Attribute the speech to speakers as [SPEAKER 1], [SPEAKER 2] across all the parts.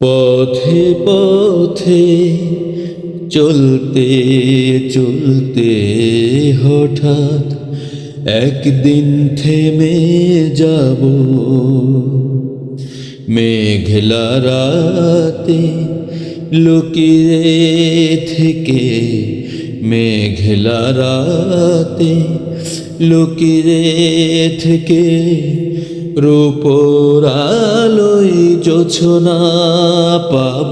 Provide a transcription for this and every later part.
[SPEAKER 1] পথে পথে চলতে চলতে হঠাৎ একদিন থেমে যাব। মেঘলা রাতে লুকিয়ে থেকে মেঘলা রাতে লুকিয়ে থেকে রূপর আলোয় জোছনা পাব।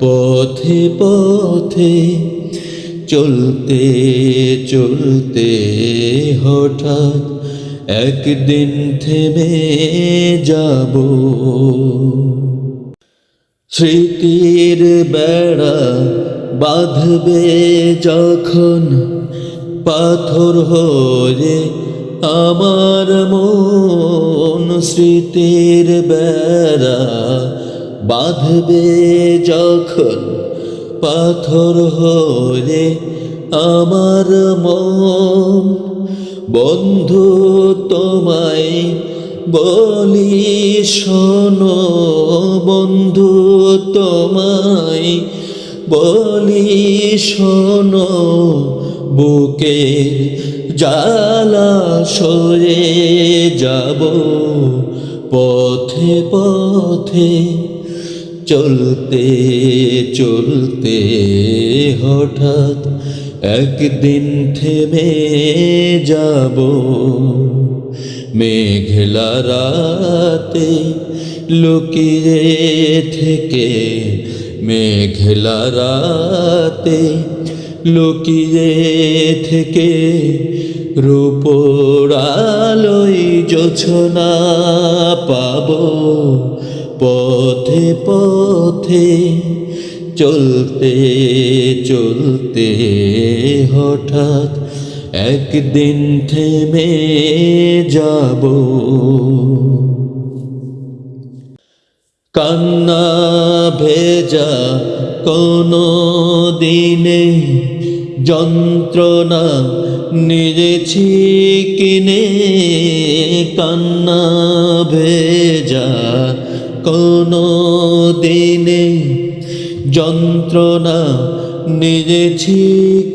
[SPEAKER 1] পথে পথে, চলতে চলতে হঠাৎ একদিন থেমে যাব। স্মৃতির বেড়া বাঁধবে যখন পাথর হয়ে আমার মন স্মৃতির বেড়া বাঁধবে যখন পাথর হয়ে আমার মন। বন্ধু, তোমায় বলি শোনো, বন্ধু, তোমায় বলি শোনো, বুকে সরে যাব পথে পথে, চলতে চলতে হঠাৎ একদিন থেমে যাব। মেঘলা রাতে লুকিয়ে থেকে, মেঘলা রাতে লুকিয়ে থেকে রূপর আলোয় জোছনা পাব। পথে পথে চলতে চলতে হঠাৎ একদিন থেমে যাব। কান্না ভেজা কোনো দিনে যন্ত্রণা নিজেছি কিনে কান্না ভেজা। কোনো দিনে যন্ত্রণা নিজেছি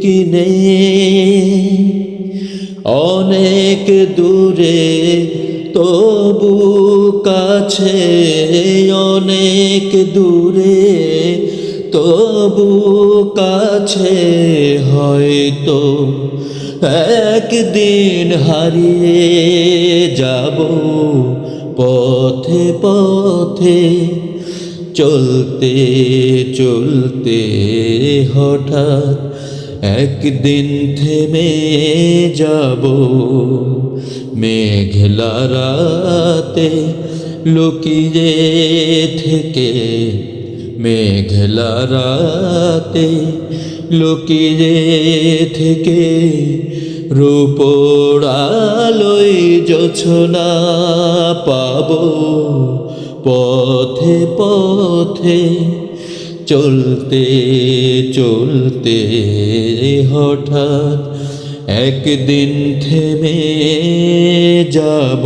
[SPEAKER 1] কিনে অনেক দূরে তবু কাছে, অনেক দূরে তবু কাছে হয়তো একদিন হারিয়ে যাব পথে পথে, চলতে চলতে হঠাৎ একদিন থেমে যাব। মেঘলা রাতে লুকিয়ে থেকে মেঘলা রাতে লুকিয়ে থেকে রূপর আলোয় জোছনা পাব। পথে পথে চলতে চলতে হঠাৎ একদিন থেমে যাব।